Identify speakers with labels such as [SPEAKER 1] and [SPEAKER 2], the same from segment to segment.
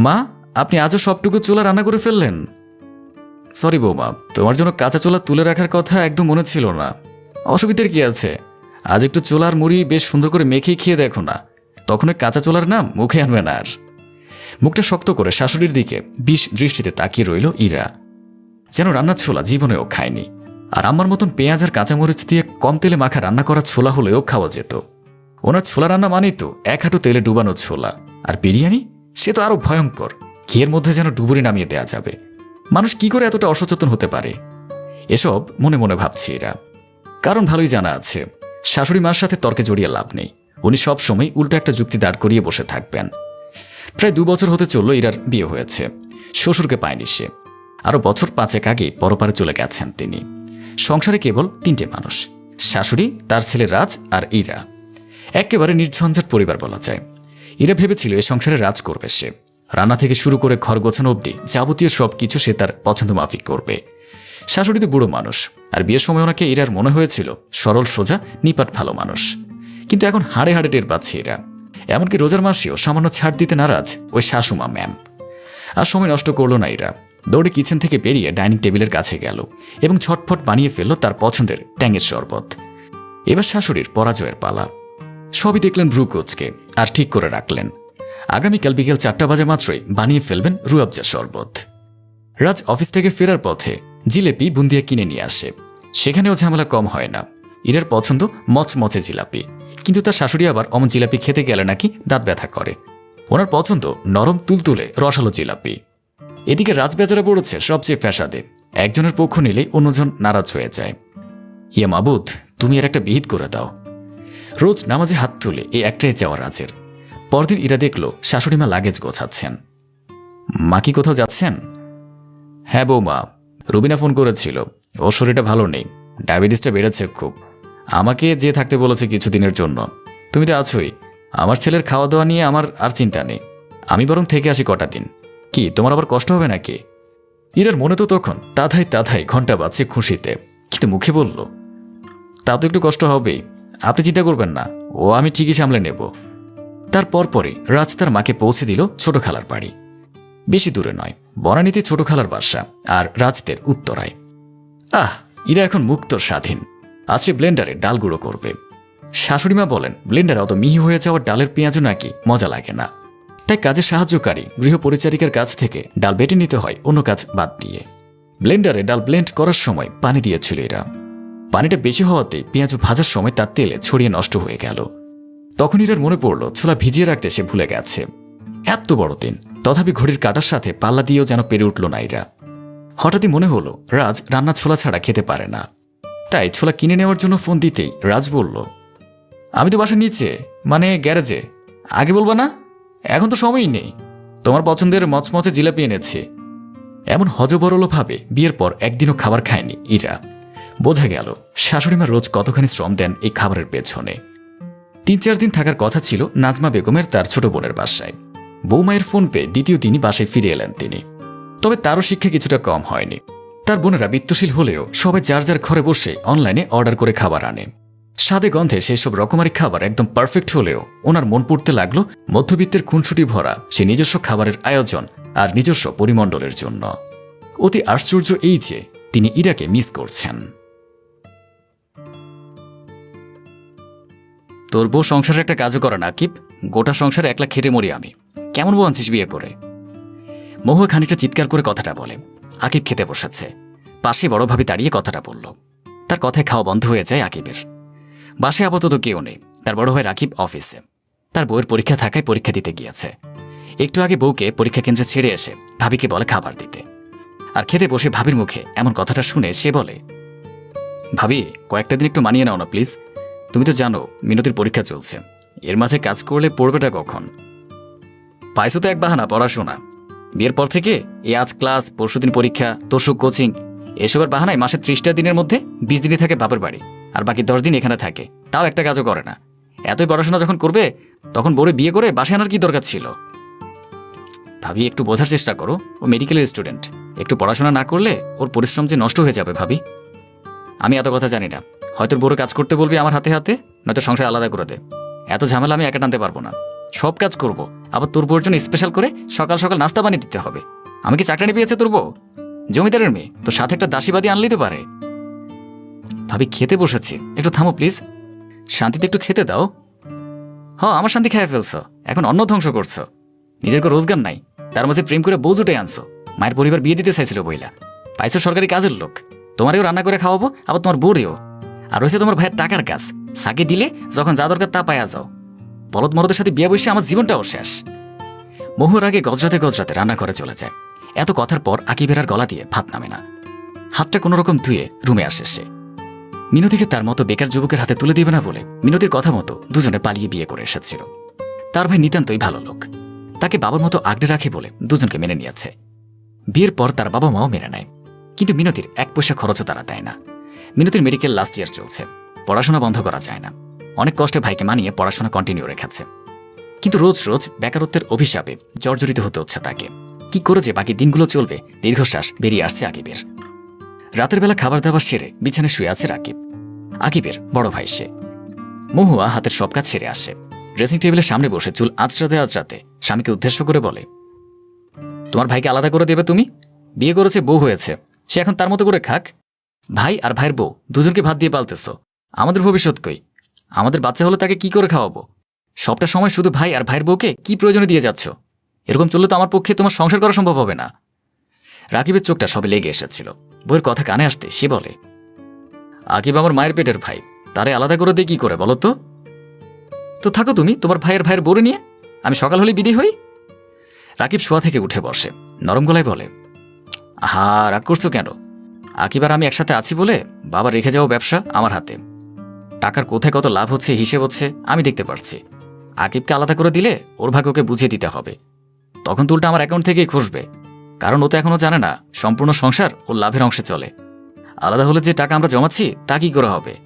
[SPEAKER 1] মা, আপনি আজও সবটুকু চুলা রান্না করে ফেললেন? সরি বৌমা, তোমার জন্য কাঁচা চোলা তুলে রাখার কথা একদম মনে ছিল না। অসুবিধার কি আছে? আজ একটু চোলার মুড়ি বেশ সুন্দর করে মেখে খেয়ে দেখো না। তখন কাঁচা চোলার নাম মুখে আনবে না আর। মুখটা শক্ত করে শাশুড়ির দিকে বিষ দৃষ্টিতে তাকিয়ে রইল ইরা। যেন রান্নার ছোলা জীবনেও খায়নি। আর আমার মতন পেঁয়াজ আর কাঁচামরিচ দিয়ে কম তেলে মাখা রান্না করা ছোলা হলেও খাওয়া যেত। ওনার ছোলা রান্না মানেই তো এক হাঁটু তেলে ডুবানো ছোলা। আর বিরিয়ানি? সে তো আরও ভয়ঙ্কর। ঘিয়ের মধ্যে যেন ডুবুরি নামিয়ে দেয়া যাবে। মানুষ কি করে এতটা অসচেতন হতে পারে? এসব মনে মনে ভাবছি এরা। কারণ ভালোই জানা আছে, শাশুড়ি মার সাথে তর্কে জড়িয়ে লাভ নেই। উনি সব সময় উল্টো একটা যুক্তি দাঁড় করিয়ে বসে থাকবেন। প্রায় দু বছর হতে চলল ইরার বিয়ে হয়েছে। শ্বশুরকে পায়নি সে। আরও বছর পাঁচেক আগে পরপারে চলে গেছেন তিনি। সংসারে কেবল তিনটে মানুষ, শাশুড়ি, তার ছেলে রাজ আর ইরা। একেবারে নির্ঝঞ্ঝাট পরিবার বলা যায়। ইরা ভেবেছিল এ সংসারে রাজ করবে সে। রান্না থেকে শুরু করে ঘর গোছানো অবধি যাবতীয় সব কিছু সে তার পছন্দ মাফিক করবে। শাশুড়ি তো বুড়ো মানুষ, আর বিয়ের সময় ওনাকে ইরার মনে হয়েছিল সরল, সোজা, নিপাট ভালো মানুষ। কিন্তু এখন হাড়ে হাড়ে টের পাচ্ছে এরা। এমনকি রোজার মাসেও সামান্য ছাড় দিতে নারাজ ওই শাশুমা ম্যাম। আর সময় নষ্ট করল না এরা। দৌড়ে কিচেন থেকে বেরিয়ে ডাইনিং টেবিলের কাছে গেল এবং ছটফট বানিয়ে ফেলল তার পছন্দের ট্যাঙের শরবত। এবার শাশুড়ির পরাজয়ের পালা। সবই দেখলেন ব্রু কোচকে আর ঠিক করে রাখলেন। আগামীকাল বিকেল চারটা বাজে মাত্রই বানিয়ে ফেলবেন রুয়াবজা শরবত। রাজ অফিস থেকে ফেরার পথে জিলেপি বুন্দিয়া কিনে নিয়ে আসে। সেখানেও ঝামেলা কম হয় না। ইরের পছন্দ মচমচে জিলাপি। কিন্তু তার শাশুড়ি আবার অমন জিলাপি খেতে গেলে নাকি দাঁত ব্যথা করে। ওনার পছন্দ নরম তুলতুলে রসালো জিলাপি। এদিকে রাজ বেচারা পড়েছে সবচেয়ে ফ্যাসাদে। একজনের পক্ষ নিলেই অন্যজন নারাজ হয়ে যায়। ইয়া মাবুদ, তুমি এর একটা বিহিত করে দাও। রোজ নামাজে হাত তুলে এই একটাই চাওয়া রাজের। পরদিন ইরা দেখল শাশুড়িমা লাগেজ গোছাচ্ছেন। মা কি কোথাও যাচ্ছেন? হ্যাঁ বৌমা, রুবিনা ফোন করেছিল। ওর শরীরটা ভালো নেই, ডায়াবেটিসটা বেড়েছে খুব। আমাকে যে থাকতে বলেছে কিছুদিনের জন্য। তুমি তো আছোই, আমার ছেলের খাওয়া দাওয়া নিয়ে আমার আর চিন্তা নেই। আমি বরং থেকে আসি কটা দিন। কি, তোমার আবার কষ্ট হবে নাকি? ইরার মনে তো তখন তাধাই তাধাই ঘণ্টা বাজছে খুশিতে। কিন্তু মুখে বলল, তা তো একটু কষ্ট হবেই। আপনি চিন্তা করবেন না, ও আমি ঠিকই সামলে নেব। তার পরপরই রাজ তার মাকে পৌঁছে দিল ছোট খালার বাড়ি। বেশি দূরে নয়, বনানীতে ছোট খালার বাসা আর রাজদের উত্তরায়। আহ, ইরা এখন মুক্ত স্বাধীন। আজ ব্লেন্ডারে ডাল গুঁড়ো করবে। শাশুড়িমা বলেন, ব্লেন্ডারে অত মিহি হয়ে যাওয়া ডালের পেঁয়াজও নাকি মজা লাগে না। তাই কাজে সাহায্যকারী গৃহ পরিচারিকার কাছ থেকে ডাল বেটে নিতে হয়, অন্য কাজ বাদ দিয়ে। ব্লেন্ডারে ডাল ব্লেন্ড করার সময় পানি দিয়েছিল এরা। পানিটা বেশি হওয়াতে পেঁয়াজ ভাজার সময় তার তেলে ছড়িয়ে নষ্ট হয়ে গেল। তখন ইরার মনে পড়ল, ছোলা ভিজিয়ে রাখতে সে ভুলে গেছে। এত বড় দিন, তথাপি ঘড়ির কাটার সাথে পাল্লা দিয়েও যেন পেরে উঠল না এরা হঠাৎই মনে হলো, রাজ রান্না ছোলা ছাড়া খেতে পারে না। তাই ছোলা কিনে নেওয়ার জন্য ফোন দিতেই রাজ বলল, আমি তো বাসা নিচে মানে গ্যারেজে। আগে বলবা না? এখন তো সময়ই নেই। তোমার পছন্দের মচমচে জিলাপি এনেছি। এমন হজবরলভাবে বিয়ের পর একদিনও খাবার খায়নি ইরা বোঝা গেল শাশুড়িমা রোজ কতখানি শ্রম দেন এই খাবারের পেছনে। তিন চার দিন থাকার কথা ছিল নাজমা বেগমের তার ছোট বোনের বাসায়। বৌমায়ের ফোন পেয়ে দ্বিতীয় দিনই বাসায় ফিরে এলেন তিনি। তবে তারও শিক্ষা কিছুটা কম হয়নি। তার বোনেরা বিত্তশীল হলেও সবাই যার যার ঘরে বসে অনলাইনে অর্ডার করে খাবার আনে। স্বাদে গন্ধে সব রকমারি খাবার একদম পারফেক্ট হলেও ওনার মন পড়তে লাগল মধ্যবিত্তের খুনসুটি ভরা সে নিজস্ব খাবারের আয়োজন আর নিজস্ব পরিমণ্ডলের জন্য। অতি আশ্চর্য এই যে, তিনি ইরাকে মিস করছেন। তোর বউ সংসারে একটা কাজও করে না আকিব গোটা সংসারে একলা খেটে মরি আমি। কেমন বউ আনছিস বিয়ে করে? মহুয়া খানিকটা চিৎকার করে কথাটা বলে। আকিব খেতে বসেছে। পাশে বড় ভাবে দাঁড়িয়ে কথাটা বলল। তার কথায় খাওয়া বন্ধ হয়ে যায় আকিবের। বাসে আপাতত কেউ নেই। তার বড় ভাই রাকিব অফিসে। তার বউয়ের পরীক্ষা থাকায় পরীক্ষা দিতে গিয়েছে। একটু আগে বউকে পরীক্ষা কেন্দ্রে ছেড়ে এসে ভাবিকে বলে খাবার দিতে। আর খেতে বসে ভাবির মুখে এমন কথাটা শুনে সে বলে, ভাবি, কয়েকটা দিন একটু মানিয়ে নাও না, প্লিজ। তুমি তো জানো, মিনতির পরীক্ষা চলছে। এর মাঝে কাজ করলে পড়বেটা কখন? পাইছো তো এক বাহানা পড়াশোনা। বিয়ের পর থেকে এই আজ ক্লাস পরশুদিন পরীক্ষা তসুক কোচিং, এসবের বাহানায় মাসে ত্রিশটা দিনের মধ্যে বিশ দিনই থাকে বাপের বাড়ি, আর বাকি দশ দিন এখানে থাকে। তাও একটা কাজও করে না। এতই পড়াশোনা যখন করবে, তখন বড় বিয়ে করে বাসে আনার কি দরকার ছিল? ভাবি, একটু বোঝার চেষ্টা করো। ও মেডিকেলের স্টুডেন্ট একটু পড়াশোনা না করলে ওর পরিশ্রম যে নষ্ট হয়ে যাবে ভাবি। আমি এত কথা জানি না। হয়তো বড় কাজ করতে বলবি আমার হাতে হাতে, নয়তো সংসার আলাদা করে দে। এত ঝামেলা আমি একা টানতে পারব না। সব কাজ করব। আবার তোর বউর জন্য স্পেশাল করে সকাল সকাল নাস্তা বানিয়ে দিতে হবে। আমি কি চাকরানি পেয়েছে তোর বউ? জমিদারের মেয়ে। তোর সাথে একটা দাসীবাদী আনলেই তো পারে। ভাবি, খেতে বসেছি। একটু থামো প্লিজ শান্তিতে একটু খেতে দাও। হ, আমার শান্তি খেয়ে ফেলছো। এখন অন্ন ধ্বংস করছ। নিজের কোনো রোজগার নাই। তার মাঝে প্রেম করে বউ জুটে আনছো। মায়ের পরিবার বিয়ে দিতে চাইছিল বইলা। পাইছো সরকারি কাজের লোক। তোমারেও রান্না করে খাওয়াবো, আবার তোমার বউরেও আর রয়েছে তোমার ভাইয়ের টাকার কাজ। সাকে দিলে যখন যা দরকার তা পায়া যাও। বলদ মরদের সাথে বিয়ে বসে আমার জীবনটাও শেষ। মোহর আগে গজরাতে গজরাতে রান্না করে চলে যায়। এত কথার পর আকিবের আর গলা দিয়ে ভাত নামে না। হাতটা কোনো রকম ধুয়ে রুমে আসে সে। মিনতিকে তার মতো বেকার যুবকের হাতে তুলে দিবে না বলে মিনতির কথা মতো দুজনে পালিয়ে বিয়ে করে এসেছিল। তার ভাই নিতান্তই ভালো লোক। তাকে বাবার মতো আগড়ে রাখে বলে দুজনকে মেনে নিয়েছে। বিয়ের পর তার বাবা মাও মেনে নেয়। কিন্তু মিনতির এক পয়সা খরচও তারা দেয় না। মিনতির মেডিকেল লাস্ট ইয়ার চলছে। পড়াশোনা বন্ধ করা যায় না। অনেক কষ্টে ভাইকে মানিয়ে পড়াশোনা কন্টিনিউ রেখেছে। কিন্তু রোজ রোজ বেকারত্বের অভিশাপে জর্জরিত হতে হচ্ছে তাকে। কি করে যে বাকি দিনগুলো চলবে, দীর্ঘশ্বাস বেরিয়ে আসছে আকিবের। রাতের বেলা খাবার দাবার সেরে বিছানায় শুয়ে আছে রাকিব। আকিবের বড় ভাই সে। মহুয়া হাতের সব কাজ সেরে আসে। ড্রেসিং টেবিলের সামনে বসে চুল আঁচড়াতে আঁচড়াতে স্বামীকে উদ্দেশ্য করে বলে, তোমার ভাইকে আলাদা করে দেবে তুমি? বিয়ে করেছে, বউ হয়েছে। সে এখন তার মতো করে খাক। ভাই আর ভাইয়ের বউ, দুজনকে ভাত দিয়ে পালতেছ। আমাদের ভবিষ্যৎ কই? আমাদের বাচ্চা হলে তাকে কি করে খাওয়াবো? সবটা সময় শুধু ভাই আর ভাইয়ের বউকে কি প্রয়োজনে দিয়ে যাচ্ছ? এরকম চললে তো আমার পক্ষে তোমার সংসার করা সম্ভব হবে না। রাকিবের চোখটা সবে লেগে এসেছিল। বইয়ের কথা কানে আসতে সে বলে, আকিব আমার মায়ের পেটের ভাই, তারে আলাদা করে দিয়ে কি করে বলো তো? তো থাকো তুমি, তোমার ভাইয়ের ভাইয়ের বোরে নিয়ে। আমি সকাল হলে বিদি হই? রাকিব শোয়া থেকে উঠে বসে, নরম গলায় বলে আহা, রাগ করছ কেন? আকিব আর আমি একসাথে আছি বলে বাবা রেখে যাও ব্যবসা আমার হাতে। টাকার কোথায় কত লাভ হচ্ছে, হিসেব হচ্ছে, আমি দেখতে পারছি। আকিবকে আলাদা করে দিলে ওর ভাগ্যকে বুঝিয়ে দিতে হবে। তখন তো উল্টা আমার অ্যাকাউন্ট থেকেই খসবে। কারণ ও তো এখনও জানে না, সম্পূর্ণ সংসার ওর লাভের অংশে চলে। আলাদা হলে যে টাকা আমরা জমাচ্ছি, তা কি করে হবে?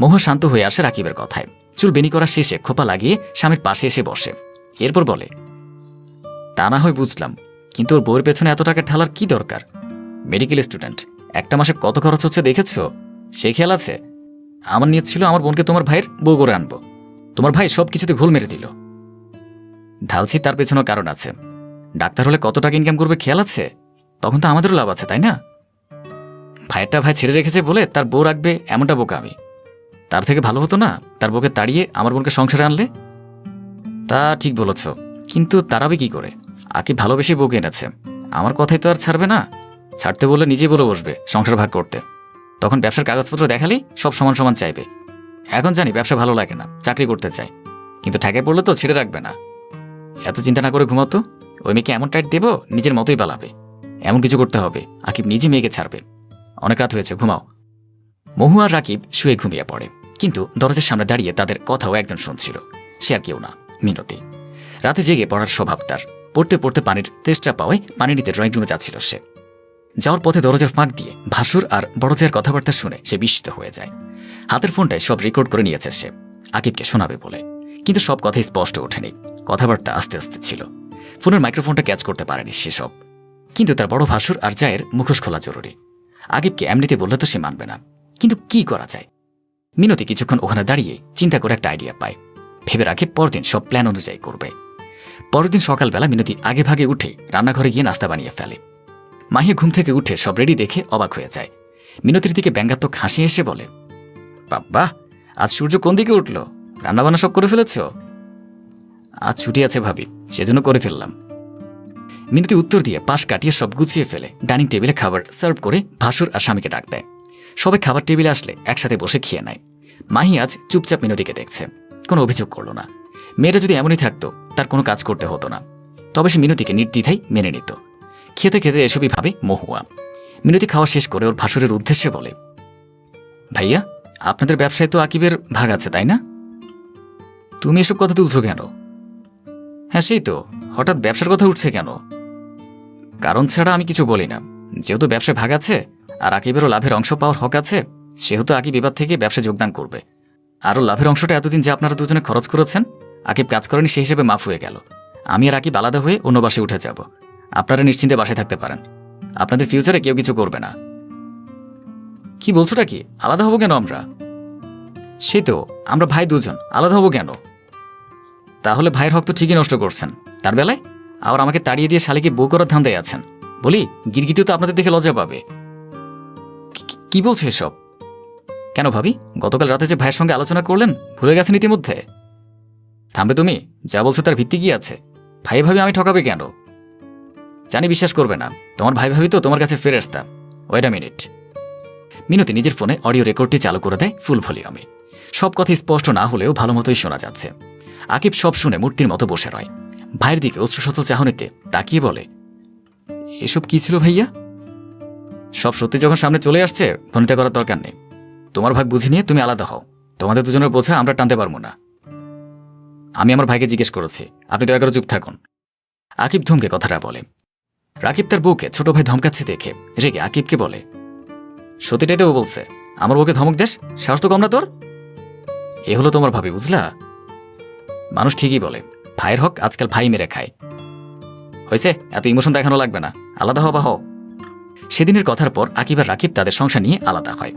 [SPEAKER 1] মোহ শান্ত হয়ে আসে রাকিবের কথায়। চুল বেনি করা শেষে খোপা লাগিয়ে স্বামীর পাশে এসে বসে। এরপর বলে, তা না হয় বুঝলাম। কিন্তু ওর বউয়ের পেছনে এত টাকা ঢালার কি দরকার? মেডিকেল স্টুডেন্ট একটা মাসে কত খরচ হচ্ছে দেখেছ? সেই খেয়াল আছে? আমার নিয়ত ছিল আমার বোনকে তোমার ভাইয়ের বউ করে আনব। তোমার ভাই সব কিছুতে ঘোল মেরে দিল। ঢালছি তার পেছনেও কারণ আছে। ডাক্তার হলে কত টাকা ইনকাম করবে খেয়াল আছে? তখন তো আমাদেরও লাভ আছে, তাই না? ভাইয়েরটা ভাই ছেড়ে রেখেছে বলে তার বউ রাখবে এমনটা বোকা আমি। তার থেকে ভালো হতো না, তার বউকে তাড়িয়ে আমার বোনকে সংসারে আনলে? তা ঠিক বলেছ, কিন্তু তারাবে কি করে? আকি ভালোবেসে বউকে এনেছে আমার কথাই তো আর ছাড়বে না। ছাড়তে বলে নিজে বলে বসবে সংসার ভাগ করতে। তখন ব্যবসার কাগজপত্র দেখালেই সব সমান সমান চাইবে। এখন জানি ব্যবসা ভালো লাগে না, চাকরি করতে চাই। কিন্তু ঠেকায় পড়লে তো ছেড়ে রাখবে না। এত চিন্তা না করে ঘুমাতো ওই মেয়েকে এমন টাইট দেবো, নিজের মতোই পালাবে এমন কিছু করতে হবে, আকিব নিজে মেয়েকে ছাড়বে। অনেক রাত হয়েছে, ঘুমাও। মহু আর রাকিব শুয়ে ঘুমিয়ে পড়ে। কিন্তু দরজার সামনে দাঁড়িয়ে তাদের কথাও একজন শুনছিল। সে আর কেউ না, মিনতি। রাতে জেগে পড়ার স্বভাব তার। পড়তে পড়তে পানির তেষ্টা পাওয়ায় পানি নিতে ড্রয়িং রুমে যাচ্ছিল সে। যাওয়ার পথে দরজার ফাঁক দিয়ে ভাসুর আর বড় জায়ের কথাবার্তা শুনে সে বিস্মিত হয়ে যায়। হাতের ফোনটায় সব রেকর্ড করে নিয়েছে সে, আকিবকে শোনাবে বলে। কিন্তু সব কথাই স্পষ্ট ওঠেনি। কথাবার্তা আস্তে আস্তে ছিল। ফোনের মাইক্রোফোনটা ক্যাচ করতে পারেনি সেসব কিন্তু তার বড় ভাসুর আর জায়ের মুখোশ খোলা জরুরি। আকিবকে এমনিতে বললে তো সে মানবে না। কিন্তু কি করা যায়? মিনতি কিছুক্ষণ ওখানে দাঁড়িয়ে চিন্তা করে একটা আইডিয়া পায়। ভেবে রাখে পরদিন সব প্ল্যান অনুযায়ী করবে। পরের দিন সকালবেলা মিনতি আগে ভাগে উঠে রান্নাঘরে গিয়ে নাস্তা বানিয়ে ফেলে। মাহিয়া ঘুম থেকে উঠে সব রেডি দেখে অবাক হয়ে যায়। মিনতির দিকে ব্যঙ্গাত্মক হাসি এসে বলে বাবা আজ সূর্য কোন দিকে উঠল? রান্নাবান্না সব করে ফেলেছ? আজ ছুটি আছে ভাবি, সেজন্য করে ফেললাম। মিনতি উত্তর দিয়ে পাশ কাটিয়ে সব গুছিয়ে ফেলে ডাইনিং টেবিলে খাবার সার্ভ করে ভাসুর আর স্বামীকে ডাক দেয়। সবাই খাবার টেবিলে আসলে একসাথে বসে খেয়ে নেয়। মাহি আজ চুপচাপ মিনতিকে দেখছে, কোনো অভিযোগ করল না। মেয়েটা যদি এমনই থাকতো, তার কোনো কাজ করতে হতো না। তবে সে মিনতিকে নির্দ্বিধাই মেনে নিত। খেতে খেতে এসবই ভাবে মহুয়া। মিনতি খাওয়া শেষ করে ওর ভাসুরের উদ্দেশ্যে বলে, ভাইয়া, আপনাদের ব্যবসায় তো আকিবের ভাগ আছে, তাই না? তুমি এসব কথা তুলছো কেন? হ্যাঁ সেই তো, হঠাৎ ব্যবসার কথা উঠছে কেন? কারণ ছাড়া আমি কিছু বলি না। যেহেতু ব্যবসায় ভাগ আছে, আর আকিবেরও লাভের অংশ পাওয়ার হক আছে, সেহেতু আকিব এবার থেকে ব্যবসায় যোগদান করবে। আরও লাভের অংশটা এতদিন যে আপনারা দুজনে খরচ করেছেন আকিব কাজ করেনি সেই হিসেবে মাফ হয়ে গেল। আমি আর আকিব আলাদা হয়ে অন্য বাসে উঠে যাব। আপনারা নিশ্চিন্তে বাসায় থাকতে পারেন। আপনাদের ফিউচারে কেউ কিছু করবে না। কি বলছোটা কি? আলাদা হব কেন আমরা? সেই তো, আমরা ভাই দুজন, আলাদা হব কেন? তাহলে ভাইয়ের হক তো ঠিকই নষ্ট করছেন। তার বেলায়? আবার আমাকে তাড়িয়ে দিয়ে শালিকে বউ করার ধান্দায় আছেন। বলি, গিরগিটিও তো আপনাদের দেখে লজ্জা পাবে। কি বলছে এসব? কেন ভাবি? গতকাল রাতে যে ভাইয়ের সঙ্গে আলোচনা করলেন, ভুলে গেছেন ইতিমধ্যে? থামবে তুমি? যা বলছো তার ভিত্তি কি আছে? ভাই ভাবি আমি ঠকাবে কেন? জানি বিশ্বাস করবে না। তোমার ভাই ভাবি তো তোমার কাছে ফিরে আসতাম। ওয়েট আ মিনিট মিনতি নিজের ফোনে অডিও রেকর্ডটি চালু করে দেয় ফুল ভলিউমে। সব কথা স্পষ্ট না হলেও ভালো মতোই শোনা যাচ্ছে। আকিব সব শুনে মূর্তির মতো বসে রয়। ভাইয়ের দিকে অশ্রুশত চাহনিতে তাকিয়ে বলে, এসব কি ছিল ভাইয়া? সব সত্যি যখন সামনে চলে আসছে, ভনিতা করার দরকার নেই। তোমার ভাগ বুঝে নিয়ে তুমি আলাদা হও। তোমাদের দুজনের বোঝা আমরা টানতে পারব না। আমি আমার ভাইকে জিজ্ঞেস করেছি, আপনি দয়া করে চুপ থাকুন। আকিব ধমকে কথাটা বলে। রাকিব তার বউকে, ছোট ভাই ধমকাচ্ছে দেখে। রেগে আকিবকে বলে সতীটাই তো ও বলছে, আমার বউকে ধমক দেশ সাহস তো কম না তোর? এ হলো তোমার ভাবি, বুঝলা? মানুষ ঠিকই বলে, ভাইয়ের হক আজকাল ভাই মেরে খায়। হয়েছে এত ইমোশন দেখানো লাগবে না, আলাদা হবা হও। সেদিনের কথার পর আকিব আর রাকিব তাদের সংসার নিয়ে আলাদা হয়।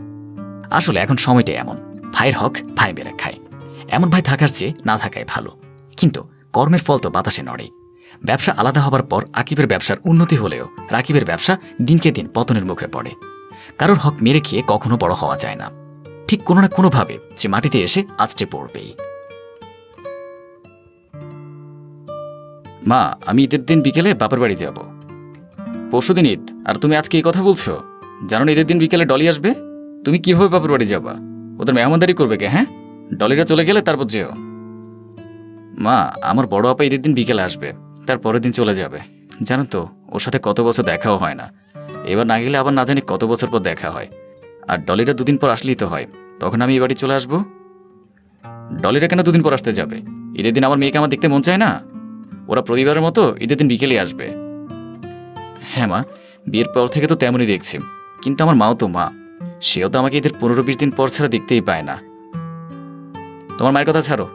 [SPEAKER 1] আসলে এখন সময়টাই এমন, ভাইয়ের হক ভাই মেরে খায়। এমন ভাই থাকার চেয়ে না থাকাই ভালো। কিন্তু কর্মের ফল তো বাতাসে নড়ে। ব্যবসা আলাদা হবার পর আকিবের ব্যবসার উন্নতি হলেও রাকিবের ব্যবসা দিনকে দিন পতনের মুখে পড়ে। কারোর হক মেরে খেয়ে কখনো বড় হওয়া যায় না। ঠিক কোনো না কোনোভাবে যে মাটিতে এসে আছটে পড়বেই। মা, আমি ঈদের দিন বিকেলে বাপের বাড়ি যাব। পরশুদিন ঈদ। আর তুমি আজকে এই কথা বলছো? জানো ঈদের দিন বিকেলে ডলি আসবে? তুমি কীভাবে বাপের বাড়ি যাবা? ওদের মেহমানদারি করবে কে হ্যাঁ? ডলিরা চলে গেলে তারপর যেও। মা, আমার বড় আপা ঈদের দিন বিকেলে আসবে, তার পরের দিন চলে যাবে। জানো তো, ওর সাথে কত বছর দেখাও হয় না। এবার না গেলে আবার না জানি কত বছর পর দেখা হয়। আর ডলিরা দুদিন পর আসলেই তো হয়, তখন আমি এই বাড়ি চলে আসব। ডলিরা কেন দুদিন পর আসতে যাবে? ঈদের দিন আমার মেয়েকে আমার দেখতে মন চায় না? ওরা প্রতিবারের মতো ঈদের দিন বিকেলে আসবে। হ্যাঁ মা, বিয়ের পর থেকে তো তেমনই দেখছি। কিন্তু আমার মাও তো মা, সেও তো আমাকে ঈদের পনেরো বিশ দিন পর ছাড়া দেখতেই পায় না। তোমার মায়ের কথা ছাড়ো।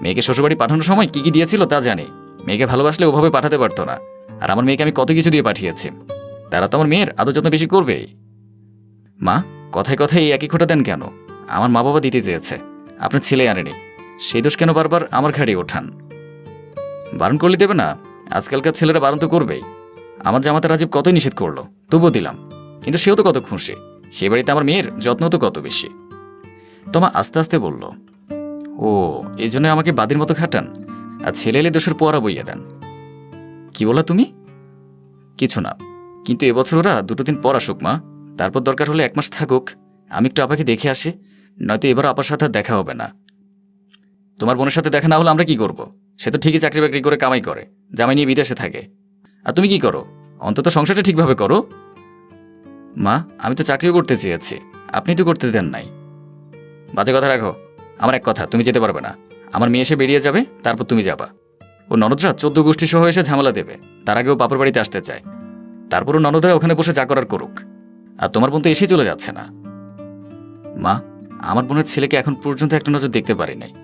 [SPEAKER 1] মেয়েকে শ্বশুরবাড়ি পাঠানোর সময় কি কি দিয়েছিল তা জানে। মেয়েকে ভালোবাসলে ওভাবে পাঠাতে পারতো না। আর আমার মেয়েকে আমি কত কিছু দিয়ে পাঠিয়েছি। তারা তো আমার মেয়ের আদর যত্ন বেশি করবেই। মা, কথায় কথায় এই একই খোটা দেন কেন? আমার মা বাবা দিতে চেয়েছে। আপনার ছেলে আনেনি। সেই দোষ কেন বারবার আমার ঘাড়ে ওঠান? বারণ করলে দেবে না। আজকালকার ছেলেরা বারণ তো করবেই। আমার জামাতা রাজীব কতই নিষেধ করল, তবুও দিলাম। কিন্তু সেও তো কত খুশি। সে বাড়িতে আমার মেয়ের যত্ন তো কত বেশি। তোমা আস্তে আস্তে বলল ও এই জন্য আমাকে বাদির মতো খাটান। আর ছেলে এলে দোষের পোয়ারা বইয়ে দেন। কি বলা তুমি? কিছু না। কিন্তু এবছর ওরা দুটো দিন পর আসুক, মা। তারপর দরকার হলে এক মাস থাকুক। আমি একটু আপাকে দেখে আসি। নয়তো এবার আপার সাথে দেখা হবে না। তোমার বোনের সাথে দেখা না হলে আমরা কি করব? সে তো ঠিকই চাকরি বাকরি করে কামাই করে। জামাই নিয়ে বিদেশে থাকে। আর তুমি কি করো? অন্তত সংসারটা ঠিকভাবে করো। মা, আমি তো চাকরিও করতে চেয়েছি। আপনি তো করতে দেন নাই। বাজে কথা রাখো। আমার এক কথা, তুমি যেতে পারবে না। আমার মেয়ে এসে বেরিয়ে যাবে, তারপর তুমি যাবা। ও ননদরা চোদ্দ গোষ্ঠী সহ এসে ঝামেলা দেবে। তার আগেও বাপর বাড়িতে আসতে চায়। তারপরও ননদরা ওখানে বসে যা করার করুক। আর তোমার বোন তো এসেই চলে যাচ্ছে না। মা, আমার বোনের ছেলেকে এখন পর্যন্ত একটা নজর দেখতে পারি নাই।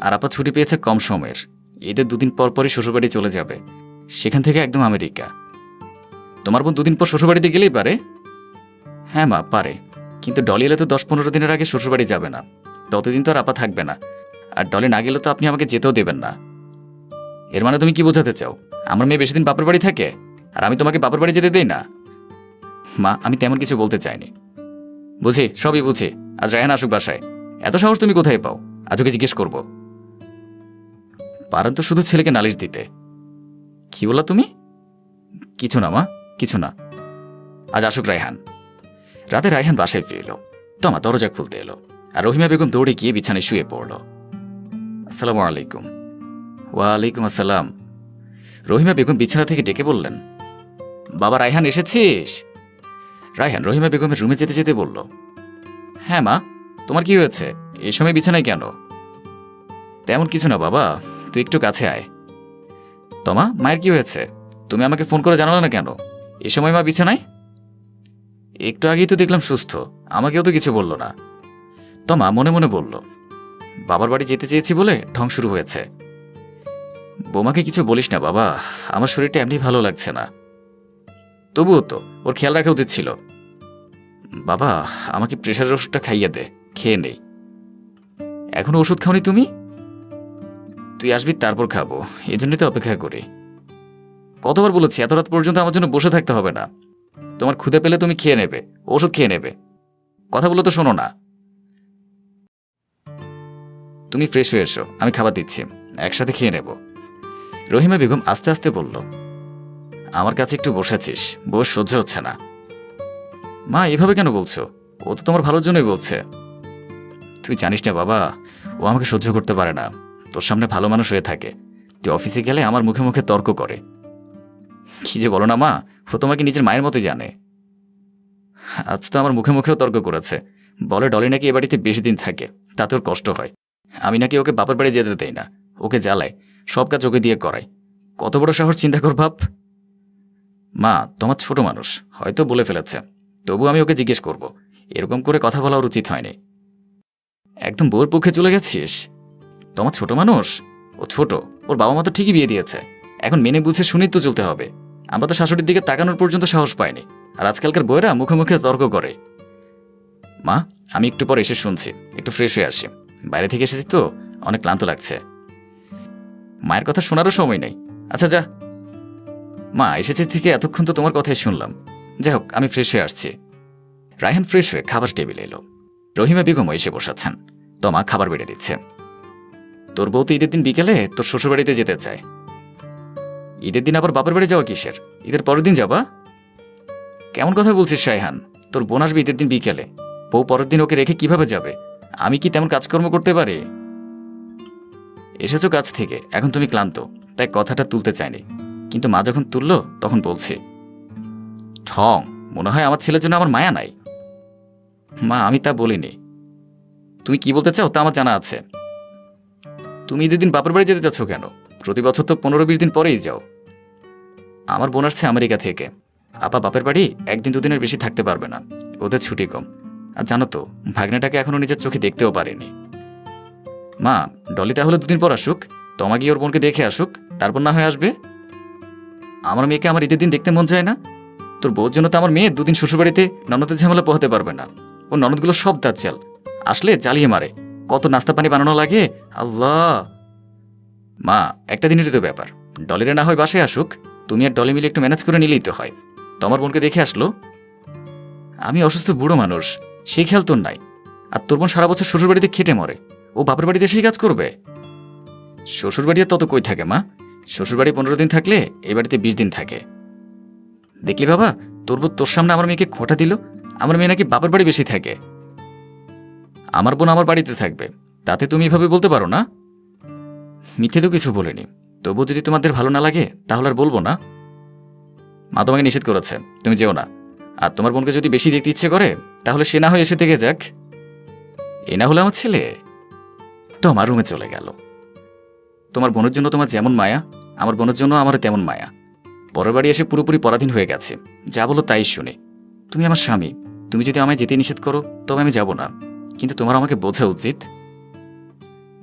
[SPEAKER 1] আর আপা ছুটি পেয়েছে কম সময়ের। ঈদের দুদিন পর পরই শ্বশুরবাড়ি চলে যাবে। সেখান থেকে একদম আমেরিকা। তোমার বোন দুদিন পর শ্বশুরবাড়িতে গেলেই পারে? হ্যাঁ মা, পারে। কিন্তু ডলি এলে তো দশ পনেরো দিনের আগে শ্বশুরবাড়ি যাবে না। ততদিন তো আর আপা থাকবে না। আর ডলে না গেলে তো আপনি আমাকে যেতেও দেবেন না। এর মানে তুমি কি বোঝাতে চাও? আমার মেয়ে বেশি দিন বাপের বাড়ি থাকে, আর আমি তোমাকে বাপের বাড়ি যেতে দেই না? মা, আমি তেমন কিছু বলতে চাইনি। বুঝি, সবই বুঝি। আজ রায়হান আসুক বাসায়। এত সাহস তুমি কোথায় পাও? আজ ওকে জিজ্ঞেস করব। পারেন তো শুধু ছেলেকে নালিশ দিতে। কি বললা তুমি? কিছু না, মা, কিছু না। আজ আসুক রায়হান। রাতে রায়হান বাসায় ফিরল। তোমা দরজা খুলতে এলো। আর রহিমা বেগম দৌড়ে গিয়ে বিছানায় শুয়ে পড়ল। আসসালামু আলাইকুম। ওয়ালাইকুম আসসালাম। রহিমা বেগম বিছানা থেকে ডেকে বললেন, বাবা রায়হান এসেছিস? রায়হান রহিমা বেগমের রুমে যেতে যেতে বলল হ্যাঁ মা, তোমার কি হয়েছে? এ সময় বিছানায় কেন? তেমন কিছু না বাবা, তুই একটু কাছে আয়। তোমা, মায়ের কি হয়েছে? তুমি আমাকে ফোন করে জানালে না কেন? এ সময় মা বিছানায়? একটু আগেই তো দেখলাম সুস্থ, আমাকেও তো কিছু বলল না। তমা মনে মনে বলল, বাবার বাড়ি যেতে চেয়েছি বলে ঢং শুরু হয়েছে। বোমাকে কিছু বলিস না বাবা, আমার শরীরটা এমনি ভালো লাগছে না। তবুও তো, ওর খেয়াল রাখা উচিত ছিল। বাবা, আমাকে প্রেশারের ওষুধটা খাইয়ে দে, খেয়ে নেই। এখনও ওষুধ খাওনি তুমি? তুই আসবি, তারপর খাব এই জন্যই তো অপেক্ষা করি। কতবার বলেছি, এত রাত পর্যন্ত আমার জন্য বসে থাকতে হবে না। তোমার ক্ষুদে পেলে তুমি খেয়ে নেবে, ওষুধ খেয়ে নেবে। কথা কথাগুলো তো শোনো না। তুমি ফ্রেশ হয়ে এসো, আমি খাবার দিচ্ছি, একসাথে খেয়ে নেব। রহিমা বেগম আস্তে আস্তে বলল, আমার কাছে একটু বসেছিস বস সহ্য হচ্ছে না। মা, এভাবে কেন বলছো? ও তো তোমার ভালোর জন্যই বলছে। তুই জানিস না বাবা, ও আমাকে সহ্য করতে পারে না। তোর সামনে ভালো মানুষ হয়ে থাকে। তুই অফিসে গেলে আমার মুখে মুখে তর্ক করে। কি যে বলো না মা, ও তোমাকে নিজের মায়ের মতোই জানে। আজ তো আমার মুখে মুখেও তর্ক করেছে। বলে ডলি নাকি এ বাড়িতে বেশি দিন থাকে, তাতে ওর কষ্ট হয়। আমি নাকি ওকে বাপের বাড়ি যেতে দেই না। ওকে জ্বালায়, সব কাজ ওকে দিয়ে করাই কত বড় সাহস, চিন্তা কর ভাব মা, তোমার ছোট মানুষ, হয়তো বলে ফেলেছে। তবু আমি ওকে জিজ্ঞেস করব। এরকম করে কথা বলা উচিত হয়নি। একদম বউর পক্ষে চলে গেছিস? তোমার ছোট মানুষ? ও ছোট, ওর বাবা মা তো ঠিকই বিয়ে দিয়েছে। এখন মেনে বুঝে শুনেই তো চলতে হবে। আমরা তো শাশুড়ির দিকে তাকানোর পর্যন্ত সাহস পাইনি। আর আজকালকার বইয়েরা মুখে মুখে তর্ক করে। মা, আমি একটু পর এসে শুনছি। একটু ফ্রেশ হয়ে আসি। বাইরে থেকে এসেছি তো, অনেক ক্লান্ত লাগছে। মায়ের কথা শোনারও সময় নেই। আচ্ছা যা। মা, এসেছে থেকে এতক্ষণ তো তোমার কথাই শুনলাম। যাই হোক, আমি ফ্রেশ হয়ে আসছি। রায়হান ফ্রেশ হয়ে খাবার টেবিলে এলো। রহিমা বেগমও এসে বসাচ্ছেন। তোমা খাবার বেড়ে দিচ্ছে। তোর বউ তো ঈদের দিন বিকেলে তোর শ্বশুরবাড়িতে যেতে চায়। ঈদের দিন আবার বাপের বাড়ি যাওয়া কিসের? ঈদের পরের দিন যাবা? কেমন কথা বলছিস, রায়হান? তোর বোন আসবে ঈদের দিন বিকেলে। বউ পরের দিন ওকে রেখে কীভাবে যাবে? আমি কি তেমন কাজকর্ম করতে পারি? এসেছ কাজ থেকে, এখন তুমি ক্লান্ত, তাই কথাটা তুলতে চাইনি। কিন্তু মা যখন তুললো, তখন বলছে, ঠং, মনে হয় আমার ছেলের জন্য আমার মায়া নাই। মা, আমি তা বলিনি। তুমি কি বলতে চাও তা আমার জানা আছে। তুমি ঈদের দিন বাপের বাড়ি যেতে চাচ্ছ কেন? প্রতি বছর তো পনেরো বিশ দিন পরেই যাও। আমার বোন আসছে আমেরিকা থেকে। আপা বাপের বাড়ি একদিন দুদিনের বেশি থাকতে পারবে না। ওদের ছুটি কম। আর জানো তো, ভাগ্নেটাকে এখনও নিজের চোখে দেখতেও পারিনি। মা, ডলি তাহলে দুদিন পর আসুক, তোমা গিয়ে ওর বোনকে দেখে আসুক, তারপর না হয় আসবে? আমার মেয়েকে আমার ঈদের দিন দেখতে মন চায় না। তোর বউর জন্য তো আমার মেয়ে দুদিন শ্বশুরবাড়িতে ননদের ঝামেলা পোহাতে পারবে না। ও ননদগুলো সব দাঁত আসলে জ্বালিয়ে মারে। কত নাস্তা পানি বানানো লাগে, আল্লাহ! মা, একটা দিনেরই তো ব্যাপার। ডলিরে না হয় বাসায় আসুক, তুমি আর ডলি মিলে একটু ম্যানেজ করে নিলেই তো হয়। তোমার বোনকে দেখে আসলো। আমি অসুস্থ বুড়ো মানুষ। সেই খেয়াল তোর নাই। আর তোর বোন সারা বছর শ্বশুরবাড়িতে খেটে মরে। ও বাপের বাড়িতে সেই কাজ করবে? শ্বশুরবাড়ি তত কই থাকে, মা? শ্বশুরবাড়ি পনেরো দিন থাকলে এই বাড়িতে বিশ দিন থাকে। দেখলি বাবা, তোর বোন তোর সামনে আমার মেয়েকে খোঁটা দিল, আমার মেয়ে নাকি বাপের বাড়ি বেশি থাকে। আমার বোন আমার বাড়িতে থাকবে, তাতে তুমি এভাবে বলতে পারো না? মিথ্যে তো কিছু বলিনি। তবু যদি তোমাদের ভালো না লাগে, তাহলে আর বলব না। মা তোমাকে নিষেধ করেছে, তুমি যেও না। আর তোমার বোনকে যদি বেশি দেখতে ইচ্ছে করে তাহলে সে না হয় এসে থেকে যাক। এ না হলে আমার ছেলে? তো আমার রুমে চলে গেল। তোমার বোনের জন্য তোমার যেমন মায়া, আমার বোনের জন্য আমার তেমন মায়া। পরের বাড়ি এসে পুরোপুরি পরাধীন হয়ে গেছে। যা বলো তাই শুনে। তুমি আমার স্বামী। তুমি যদি আমায় যেতে নিষেধ করো, তবে আমি যাব না। কিন্তু তোমার আমাকে বোঝা উচিত?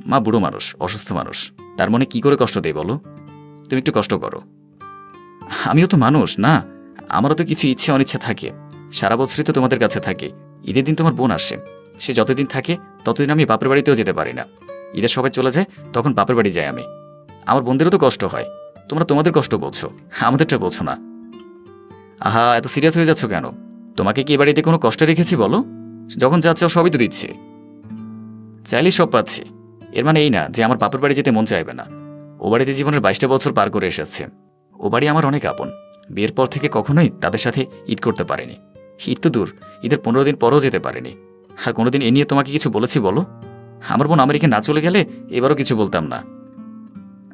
[SPEAKER 1] মা বুড়ো মানুষ, অসুস্থ মানুষ। তার মনে কি করে কষ্ট দেয় বলো? তুমি একটু কষ্ট করো। আমিও তো মানুষ, না? আমারও তো কিছু ইচ্ছে অনিচ্ছা থাকে। সারা বছরই তো তোমাদের কাছে থাকে। ঈদের দিন তোমার বোন আসে। সে যতদিন থাকে, ততদিন আমি বাপের বাড়িতেও যেতে পারি না। ঈদের সবাই চলে যায়, তখন বাপের বাড়ি যাই আমি। আমার বোনদেরও তো কষ্ট হয়। তোমরা তোমাদের কষ্ট বলছো, আমাদেরটা বলছো না। আহা, এত সিরিয়াস হয়ে যাচ্ছ কেন? তোমাকে কি বাড়িতে কোনো কষ্ট রেখেছি বলো? যখন যা চাও সবই তো দিচ্ছে। চাইলেই সব পাচ্ছি। এর মানে এই না যে আমার বাপের বাড়ি যেতে মন চাইবে না। ও বাড়িতে জীবনের বাইশটা বছর পার করে এসেছে। ও বাড়ি আমার অনেক আপন। বিয়ের পর থেকে কখনোই তাদের সাথে ঈদ করতে পারিনি। ঈদ তো দূর। ঈদের পনেরো দিন পরও যেতে পারেনি। আর কোনোদিন এ নিয়ে তোমাকে কিছু বলেছি বলো? আমার বোন আমেরিকা না চলে গেলে এবারও কিছু বলতাম না।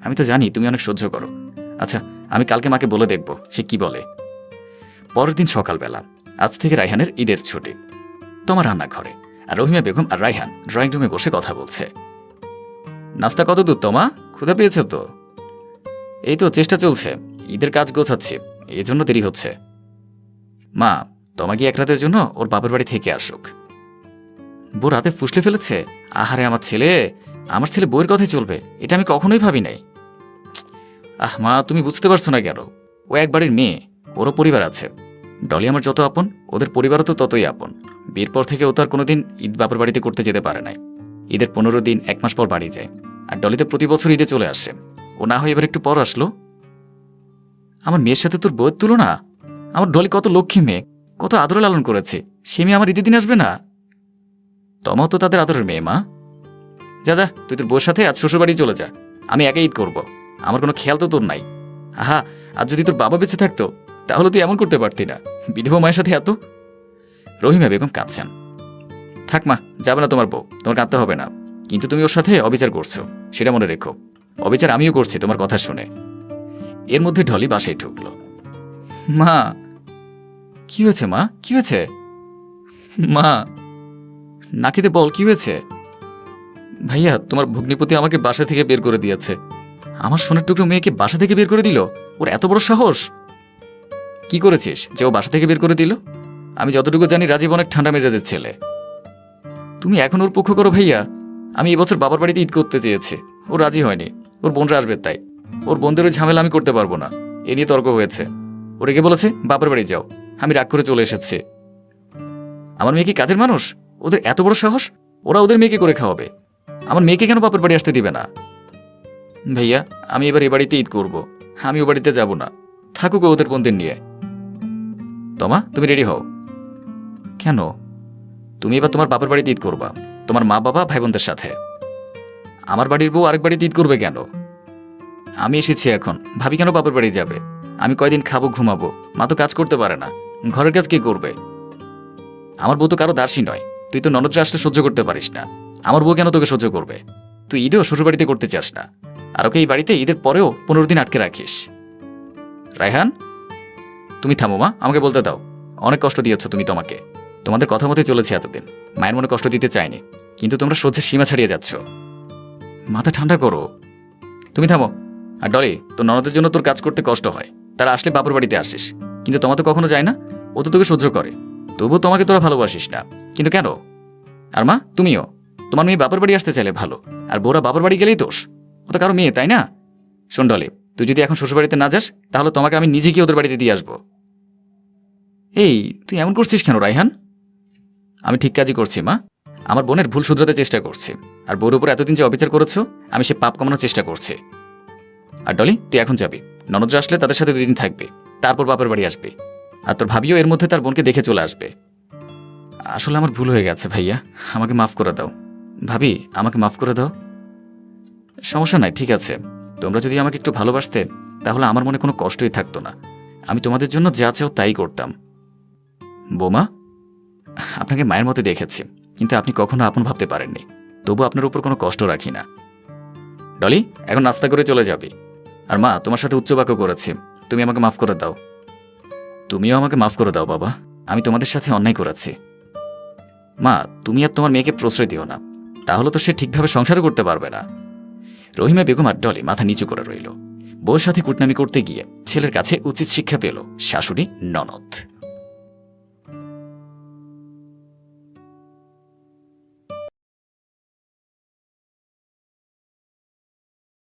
[SPEAKER 1] আমি তো জানি তুমি অনেক সহ্য করো। আচ্ছা আমি কালকে মাকে বলে দেখব, সে কি বলে। পরের দিন সকালবেলা, আজ থেকে রায়হানের ঈদের ছুটি। তোমার রান্নাঘরে, আর রহিমা বেগম আর রায়হান ড্রয়িং রুমে বসে কথা বলছে। নাস্তা কত দূর তোমা? ক্ষুধা পেয়েছে তো? এই তো, চেষ্টা চলছে। ঈদের কাজ গোছাচ্ছি এই জন্য দেরি হচ্ছে। মা তোমাকে এক রাতের জন্য ওর বাপের বাড়ি থেকে আসুক? বউ রাতে ফুসলে ফেলেছে? আহারে, আমার ছেলে। আমার ছেলে বইয়ের কথাই চলবে। এটা আমি কখনোই ভাবি নাই। আহ, মা, তুমি বুঝতে পারছ না কেন? ও এক বাড়ির মেয়ে। ওরও পরিবার আছে। ডলি আমার যত আপন, ওদের পরিবারও তো ততই আপন। বিয়ের পর থেকে ও তো আর কোনোদিন ঈদ বাপের বাড়িতে করতে যেতে পারে নাই। ঈদের পনেরো দিন এক মাস পর বাড়ি যায়। আর ডলিতে প্রতি বছর ঈদে চলে আসে। ও না হয় এবার একটু পর আসলো। আমার মেয়ের সাথে তোর বইয়ের তুলনা? আমার ডলি কত লক্ষ্মী মেয়ে। কত আদরে লালন করেছে। সে মেয়ে আমার ঈদের দিন আসবে না? তমাও তো তাদের আদরের মেয়ে, মা। যা যা, তুই তোর বউর সাথে আজ শ্বশুরবাড়ি চলে যা। আমি একা ঈদ করব। আমার কোনো খেয়াল তো তোর নাই। আহা আর যদি তোর বাবা বেঁচে থাকতো, তাহলে তুই এমন করতে পারতি না। বিধবা মায়ের সাথে এত? রহিমা বেগম কাঁদছেন। থাক, মা, যাবে না তোমার বউ। তোমার কাঁদতে হবে না। কিন্তু তুমি ওর সাথে অবিচার করছ, সেটা মনে রেখো। অবিচার আমিও করছি, তোমার কথা শুনে। এর মধ্যে ঢলি বাসায় ঢুকলো। মা কি হয়েছে, মা? কি হয়েছে? মা নাকিতে বল, কি হয়েছে? ভাইয়া, তোমার ভগ্নিপতি আমাকে বাসা থেকে বের করে দিয়েছে। আমার সোনার টুকরো মেয়েকে বাসা থেকে বের করে দিল? ওর এত বড় সাহস? কি করেছিস? যে ও বাসা থেকে বের করে দিল? আমি যতটুকু জানি, রাজীব অনেক ঠান্ডা মেজাজের ছেলে। তুমি এখন ওর পক্ষ করো ভাইয়া। আমি এবছর বাবার বাড়িতে ঈদ করতে চেয়েছি। ও রাজি হয়নি। ওর বোনরা আসবে তাই। ওর বোনদের ওই ঝামেলা আমি করতে পারব না। এ নিয়ে তর্ক হয়েছে। ও রেগে বলেছে? বাবার বাড়ি যাও। আমি রাগ করে চলে এসেছি। আমার মেয়ে কি কাজের মানুষ? ওদের এত বড় সাহস? ওরা ওদের মেয়েকে করে খাওয়াবে। আমার মেয়েকে কেন বাপের বাড়ি আসতে দিবে না? ভাইয়া, আমি এবার এ বাড়িতে ঈদ করব। আমি ও বাড়িতে যাব না। থাকুক ওদের বোনদের নিয়ে। তোমা, তুমি রেডি হও। কেন? তুমি এবার তোমার বাপের বাড়িতে ঈদ করবা। তোমার মা বাবা ভাই বোনদের সাথে। আমার বাড়ির বউ আরেক বাড়িতে ঈদ করবে কেন? আমি এসেছি এখন। ভাবি কেন বাপের বাড়ি যাবে? আমি কয়দিন খাব, ঘুমাবো? মা তো কাজ করতে পারে না। ঘরের কাজ কে করবে? আমার বউ তো কারও দাসী নয়। তুই তো ননদরা আসতে সহ্য করতে পারিস না। আমার বউ কেন তোকে সহ্য করবে? তুই ঈদেও শ্বশুরবাড়িতে করতে চাস না। আর ওকে এই বাড়িতে ঈদের পরেও পনেরো দিন আটকে রাখিস। রায়হান, তুমি থামো মা, আমাকে বলতে দাও। অনেক কষ্ট দিয়েছ তুমি তোমাকে। তোমাদের কথা মতে চলেছে এতদিন। মায়ের মনে কষ্ট দিতে চাইনি কিন্তু তোমরা সহ্যের সীমা ছাড়িয়ে যাচ্ছ। মাথা ঠান্ডা করো। তুমি থামো। আর ডলি, তোর ননদের জন্য তোর কাজ করতে কষ্ট হয়। তারা আসলে বাপুর বাড়িতে আসিস। কিন্তু তোমার তো কখনো যায় না। ও তো তোকে সহ্য করে। তবুও তোমাকে তোরা ভালোবাসিস না। কিন্তু কেন? আর মা, তুমিও? তোমার মেয়ে বাপের বাড়ি আসতে চাইলে ভালো। আর বোরা বাপের বাড়ি গেলেই দোষ। ও তো কারও মেয়ে, তাই না? শোন ডলি, তুই যদি এখন শ্বশুরবাড়িতে না যাস, তাহলে তোমাকে আমি নিজে গিয়ে ওদের বাড়িতে দিয়ে আসব। এই, তুই এমন করছিস কেন রাইহান আমি ঠিক কাজই করছি, মা। আমার বোনের ভুল শুধরাতে চেষ্টা করছি। আর বোর উপর এতদিন যে অবিচার করেছ, আমি সে পাপ কমানোর চেষ্টা করছি। আর ডলি, তুই এখন যাবি। ননদরা আসলে তাদের সাথে দুদিন থাকবে। তারপর বাপের বাড়ি আসবে। আর তোর ভাবিও এর মধ্যে তার বোনকে দেখে চলে আসবে। আসলে আমার ভুল হয়ে গেছে ভাইয়া। আমাকে মাফ করে দাও। ভাবি, আমাকে মাফ করে দাও। সমস্যা নাই, ঠিক আছে। তোমরা যদি আমাকে একটু ভালোবাসতে, তাহলে আমার মনে কোনো কষ্টই থাকতো না। আমি তোমাদের জন্য যা চাও তাই করতাম। বোমা, আপনাকে মায়ের মতো দেখেছি, কিন্তু আপনি কখনো আপন ভাবতে পারেননি। তবু আপনার উপর কোনো কষ্ট রাখি না। ডলি, এখন নাস্তা করে চলে যাবি। আর মা, তোমার সাথে উচ্চবাক্য করেছি। তুমি আমাকে মাফ করে দাও। তুমিও আমাকে মাফ করে দাও, বাবা। আমি তোমাদের সাথে অন্যায় করেছি। মা, তুমি আর তোমার মেয়েকে প্রশ্রয় দিও না। তাহলে তো সে ঠিকভাবে সংসারও করতে পারবে না। রহিমা বেগম আর ডলি মাথা নিচু করে রইল। বউর সাথে কুটনামি করতে গিয়ে ছেলের কাছে উচিত শিক্ষা পেল শাশুড়ি ননদ।